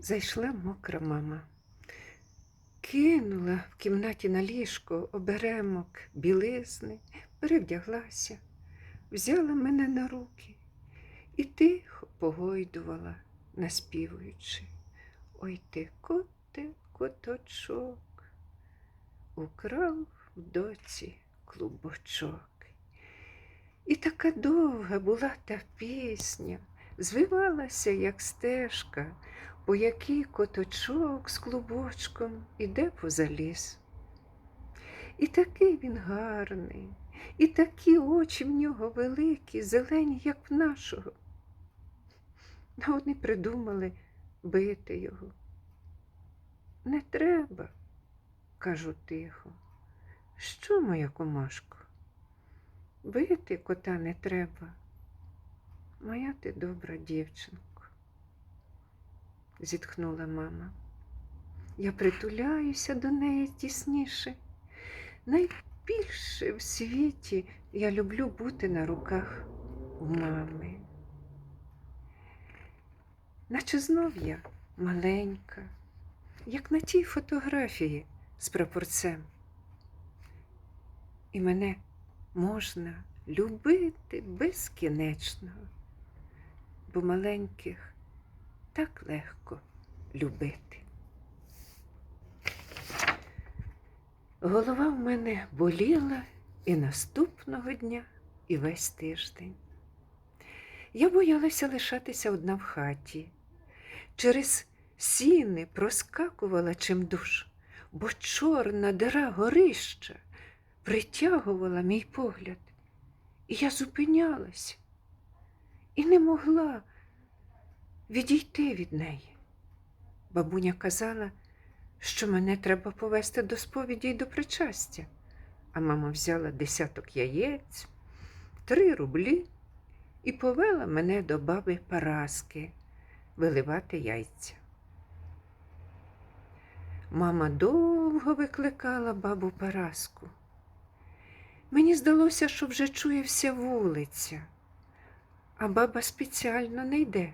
Зайшла мокра мама, кинула в кімнаті на ліжко оберемок білизни, перевдяглася, взяла мене на руки і тихо погойдувала, наспівуючи. Ой ти, коте, коточок, украв в доці клубочок. І така довга була та пісня, звивалася, як стежка, по якій коточок з клубочком іде поза ліс. І такий він гарний, і такі очі в нього великі, зелені, як в нашого. А вони придумали бити його. Не треба, кажу тихо. Що, моя комашко? Бити кота не треба. Моя ти добра дівчинко, зітхнула мама. Я притуляюся до неї тісніше. Найбільше в світі я люблю бути на руках мами. Наче знов я маленька, як на тій фотографії з прапорцем. І мене можна любити безкінечно, бо маленьких так легко любити. Голова в мене боліла і наступного дня, і весь тиждень. Я боялася лишатися одна в хаті. Через сіни проскакувала чимдуж, бо чорна дира горища притягувала мій погляд, і я зупинялась і не могла відійти від неї. Бабуня казала, що мене треба повести до сповіді й до причастя, а мама взяла десяток яєць, три рублі і повела мене до баби Параски виливати яйця. Мама довго викликала бабу Параску. Мені здалося, що вже чує вся вулиця, а баба спеціально не йде,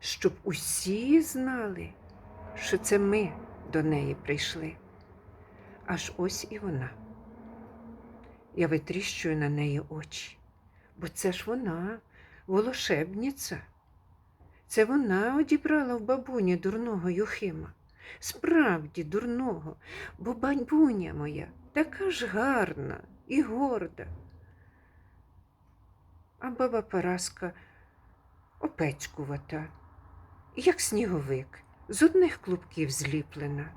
щоб усі знали, що це ми до неї прийшли. Аж ось і вона. Я витріщую на неї очі, бо це ж вона, волошебниця. Це вона одібрала в бабуні дурного Юхима. Справді дурного, бо бабуня моя така ж гарна і горда. А баба Параска опецькувата, як сніговик, з одних клубків зліплена,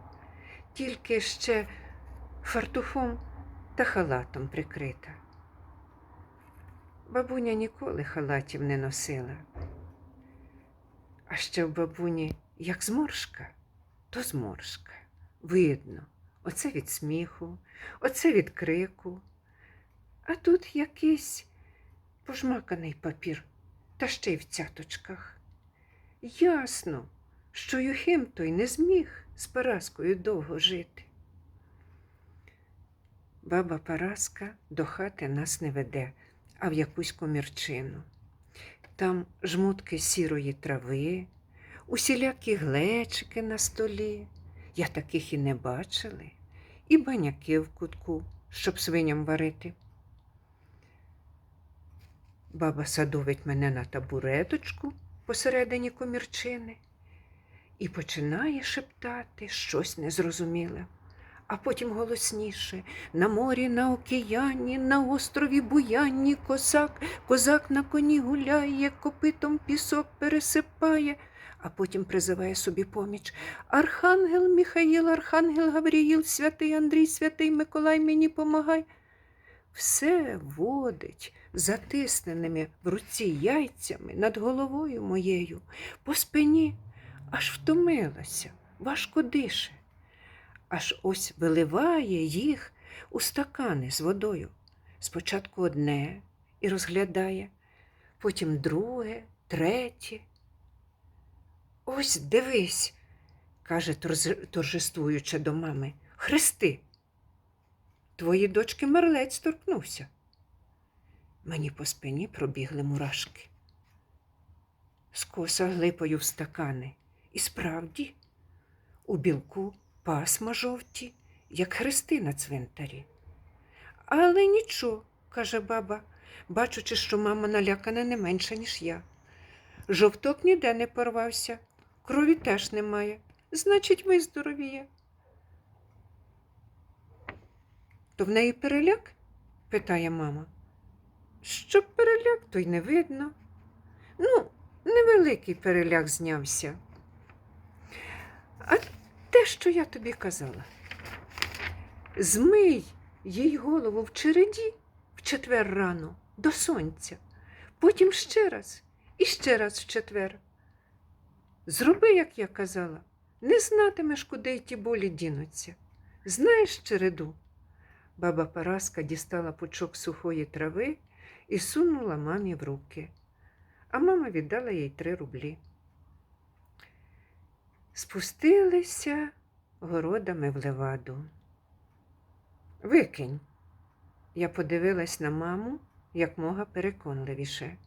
тільки ще фартухом та халатом прикрита. Бабуня ніколи халатів не носила. А ще в бабуні як зморшка, то зморшка. Видно, оце від сміху, оце від крику. А тут якийсь пожмаканий папір, та ще й в цяточках. Ясно, що Юхим той не зміг з Параскою довго жити. Баба Параска до хати нас не веде, а в якусь комірчину. Там жмутки сірої трави, усілякі глечики на столі. Я таких і не бачили, і баняки в кутку, щоб свиням варити. Баба садовить мене на табуреточку посередині комірчини і починає шептати щось незрозуміле, а потім голосніше на морі, на океані, на острові Буянні козак, козак на коні гуляє, копитом пісок пересипає, а потім призиває собі поміч. Архангел Михаїл, Архангел Гавріїл, святий Андрій, святий Миколай, мені помагай. Все водить затисненими в руці яйцями над головою моєю, по спині аж втомилася, важко дише, аж ось виливає їх у стакани з водою. Спочатку одне і розглядає, потім друге, третє. Ось дивись, каже торжествуючи до мами, хрести. Твої дочки мерлець торкнувся. Мені по спині пробігли мурашки. Скоса глипою в стакани І справді, у білку пасма жовті, як хрести на цвинтарі. Але нічого, каже баба, бачучи, що мама налякана не менше, ніж я. Жовток ніде не порвався, крові теж немає, значить, виздоровіє. То в неї переляк? питає мама. Щоб переляк, то й не видно. Ну, невеликий переляк знявся. А те, що я тобі казала, змий їй голову в череді в четвер рано до сонця, потім ще раз і ще раз в четвер. Зроби, як я казала, не знатимеш, куди й ті болі дінуться. Знаєш череду? Баба Параска дістала пучок сухої трави і сунула мамі в руки, а мама віддала їй три рублі. Спустилися городами в леваду. Викинь. Я подивилась на маму як мога переконливіше.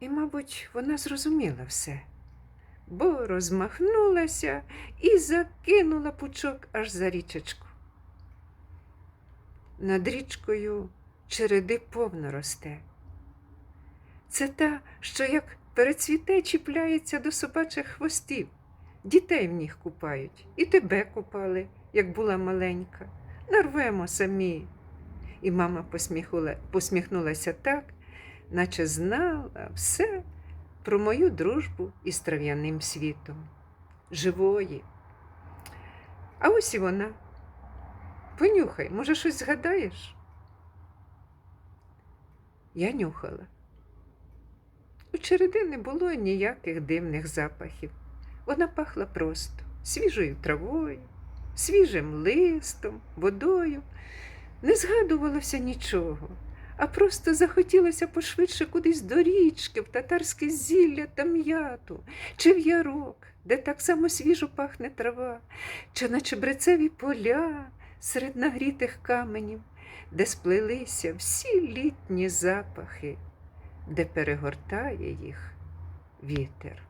І, мабуть, вона зрозуміла все, бо розмахнулася і закинула пучок аж за річечку. Над річкою череди повно росте. Це та, що як перецвіте чіпляється до собачих хвостів, дітей в них купають, і тебе купали, як була маленька. Нарвемо самі. І мама посміхнулася так, наче знала все про мою дружбу із трав'яним світом, живої. А ось і вона. Понюхай, може, щось згадаєш? Я нюхала. У череди не було ніяких дивних запахів. Вона пахла просто свіжою травою, свіжим листом, водою. Не згадувалося нічого, а просто захотілося пошвидше кудись до річки, в татарське зілля та м'яту, чи в ярок, де так само свіжо пахне трава, чи на чебрецеві поля серед нагрітих каменів, де сплелися всі літні запахи, де перегортає їх вітер.